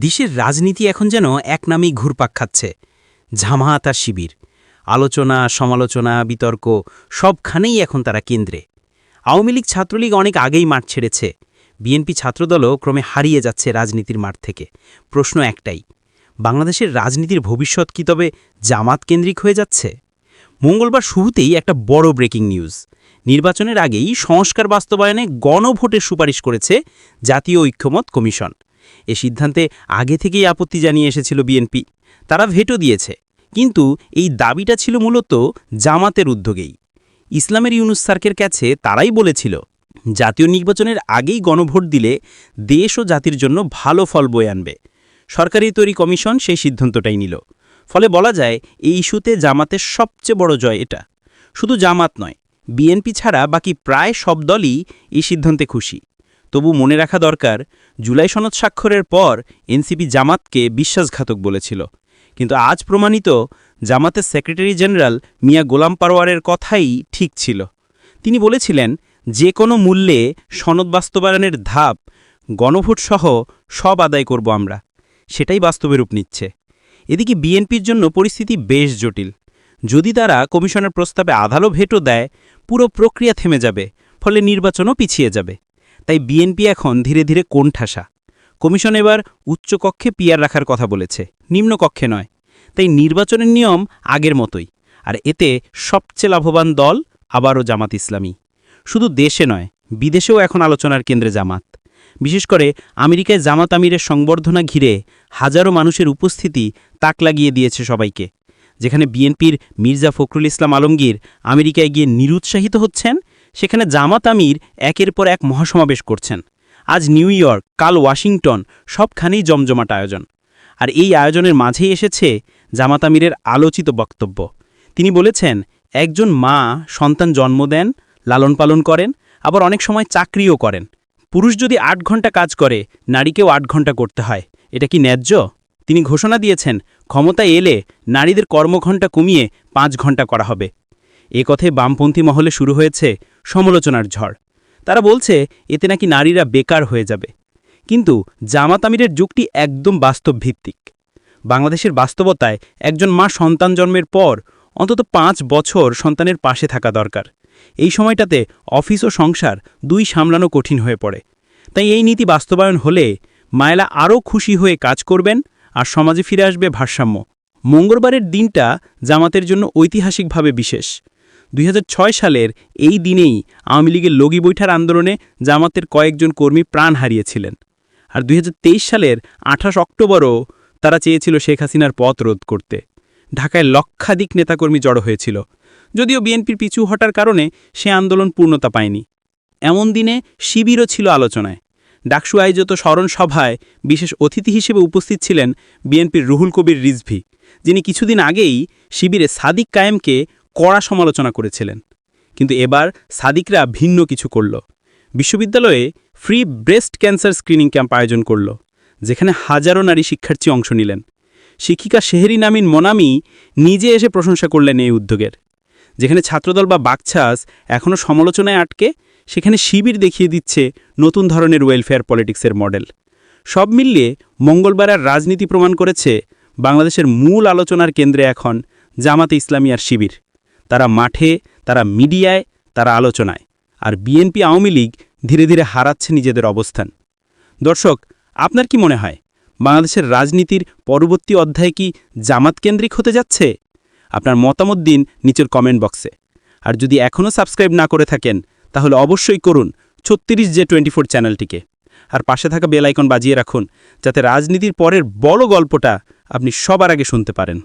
দেশের রাজনীতি এখন যেন এক নামেই ঘুরপাক খাচ্ছে। আর শিবির। আলোচনা, সমালোচনা, বিতর্ক সবখানেই এখন তারা কেন্দ্রে। আওয়ামী লীগ ছাত্রলীগ অনেক আগেই মাঠ ছেড়েছে। বিএনপি ছাত্রদলও ক্রমে হারিয়ে যাচ্ছে রাজনীতির মাঠ থেকে। প্রশ্ন একটাই, বাংলাদেশের রাজনীতির ভবিষ্যৎ কি তবে জামাত কেন্দ্রিক হয়ে যাচ্ছে? মঙ্গলবার শুরুতেই একটা বড় ব্রেকিং নিউজ। নির্বাচনের আগেই সংস্কার বাস্তবায়নে গণভোটের সুপারিশ করেছে জাতীয় ঐক্যমত কমিশন। এ সিদ্ধান্তে আগে থেকেই আপত্তি জানিয়ে এসেছিল বিএনপি। তারা ভেটো দিয়েছে। কিন্তু এই দাবিটা ছিল মূলত জামাতের উদ্যোগেই। ইসলামের ইউনুস সার্কের কাছে তারাই বলেছিল, জাতীয় নির্বাচনের আগেই গণভোট দিলে দেশ ও জাতির জন্য ভালো ফল বয়ে আনবে। সরকারি তৈরি কমিশন সেই সিদ্ধান্তটাই নিল। ফলে বলা যায়, এই ইস্যুতে জামাতের সবচেয়ে বড় জয় এটা। শুধু জামাত নয়, বিএনপি ছাড়া বাকি প্রায় সব দলই এই সিদ্ধান্তে খুশি। তবু মনে রাখা দরকার, জুলাই সনদ স্বাক্ষরের পর এনসিপি জামাতকে বিশ্বাসঘাতক বলেছিল। কিন্তু আজ প্রমাণিত জামাতের সেক্রেটারি জেনারেল মিয়া গোলাম পারওয়ারের কথাই ঠিক ছিল। তিনি বলেছিলেন, যে কোনো মূল্যে সনদ বাস্তবায়নের ধাপ গণভোটসহ সব আদায় করব আমরা। সেটাই বাস্তবে রূপ নিচ্ছে। এদিকে বিএনপির জন্য পরিস্থিতি বেশ জটিল। যদি তারা কমিশনের প্রস্তাবে আধালো ভেটো দেয়, পুরো প্রক্রিয়া থেমে যাবে, ফলে নির্বাচনও পিছিয়ে যাবে। তাই বিএনপি এখন ধীরে ধীরে কোণঠাসা কমিশন এবার উচ্চকক্ষে পিয়ার রাখার কথা বলেছে, নিম্নকক্ষে নয়। তাই নির্বাচনের নিয়ম আগের মতোই, আর এতে সবচেয়ে লাভবান দল আবারও জামাত ইসলামী। শুধু দেশে নয়, বিদেশেও এখন আলোচনার কেন্দ্রে জামাত। বিশেষ করে আমেরিকায় জামাত আমিরের সংবর্ধনা ঘিরে হাজারো মানুষের উপস্থিতি তাক লাগিয়ে দিয়েছে সবাইকে, যেখানে বিএনপির মির্জা ফখরুল ইসলাম আলমগীর আমেরিকায় গিয়ে নিরুৎসাহিত হচ্ছেন সেখানে জামাত আমির একের পর এক মহাসমাবেশ করছেন। আজ নিউ ইয়র্ক, কাল ওয়াশিংটন, সবখানেই জমজমাট আয়োজন। আর এই আয়োজনের মাঝেই এসেছে জামাত আমিরের আলোচিত বক্তব্য। তিনি বলেছেন, একজন মা সন্তান জন্ম দেন, লালন পালন করেন, আবার অনেক সময় চাকরিও করেন। পুরুষ যদি আট ঘণ্টা কাজ করে, নারীকেও আট ঘণ্টা করতে হয়। এটা কি ন্যায্য? তিনি ঘোষণা দিয়েছেন, ক্ষমতায় এলে নারীদের কর্মঘণ্টা কমিয়ে পাঁচ ঘণ্টা করা হবে। এ কথায় বামপন্থী মহলে শুরু হয়েছে সমালোচনার ঝড়। তারা বলছে, এতে নাকি নারীরা বেকার হয়ে যাবে। কিন্তু জামাত আমিরের যুগটি একদম বাস্তব ভিত্তিক বাংলাদেশের বাস্তবতায় একজন মা সন্তান জন্মের পর অন্তত পাঁচ বছর সন্তানের পাশে থাকা দরকার। এই সময়টাতে অফিস ও সংসার দুই সামলানো কঠিন হয়ে পড়ে। তাই এই নীতি বাস্তবায়ন হলে মায়েলা আরও খুশি হয়ে কাজ করবেন আর সমাজে ফিরে আসবে ভারসাম্য। মঙ্গলবারের দিনটা জামাতের জন্য ঐতিহাসিকভাবে বিশেষ। দুই হাজার ছয় সালের এই দিনেই আওয়ামী লীগের লগি বৈঠার আন্দোলনে জামাতের কয়েকজন কর্মী প্রাণ হারিয়েছিলেন। আর দুই হাজার তেইশ সালের আঠাশ অক্টোবরও তারা চেয়েছিল শেখ হাসিনার পথ রোধ করতে। ঢাকায় লক্ষাধিক নেতাকর্মী জড়ো হয়েছিল। যদিও বিএনপির পিছু হটার কারণে সে আন্দোলন পূর্ণতা পায়নি। এমন দিনে শিবিরও ছিল আলোচনায়। ডাকসু আয়োজিত স্মরণ সভায় বিশেষ অতিথি হিসেবে উপস্থিত ছিলেন বিএনপির রুহুল কবির রিজভি, যিনি কিছুদিন আগেই শিবিরে সাদিক কায়েমকে কড়া সমালোচনা করেছিলেন। কিন্তু এবার সাদিকরা ভিন্ন কিছু করল। বিশ্ববিদ্যালয়ে free breast cancer screening camp আয়োজন করল, যেখানে হাজারো নারী শিক্ষার্থী অংশ নিলেন। শিক্ষিকা শেহরি নামিন মনামি নিজে এসে প্রশংসা করলেন এই উদ্যোগের, যেখানে ছাত্রদল বা বাকছাস এখনও সমালোচনায় আটকে, সেখানে শিবির দেখিয়ে দিচ্ছে নতুন ধরনের ওয়েলফেয়ার পলিটিক্সের মডেল। সব মিলিয়ে মঙ্গলবার আর রাজনীতি প্রমাণ করেছে বাংলাদেশের মূল আলোচনার কেন্দ্রে এখন জামাতে ইসলামী আর শিবির। তারা মাঠে, তারা মিডিয়ায়, তারা আলোচনায়। আর বিএনপি আওয়ামী লীগ ধীরে ধীরে হারাচ্ছে নিজেদের অবস্থান। দর্শক, আপনার কি মনে হয়, বাংলাদেশের রাজনীতির পরবর্তী অধ্যায় কি জামাত কেন্দ্রিক হতে যাচ্ছে? আপনার মতামত দিন নিচের কমেন্ট বক্সে। আর যদি এখনও সাবস্ক্রাইব না করে থাকেন, তাহলে অবশ্যই করুন ছত্রিশ জে টোয়েন্টি চ্যানেলটিকে। আর পাশে থাকা বেল আইকন বাজিয়ে রাখুন, যাতে রাজনীতির পরের বড় গল্পটা আপনি সবার আগে শুনতে পারেন।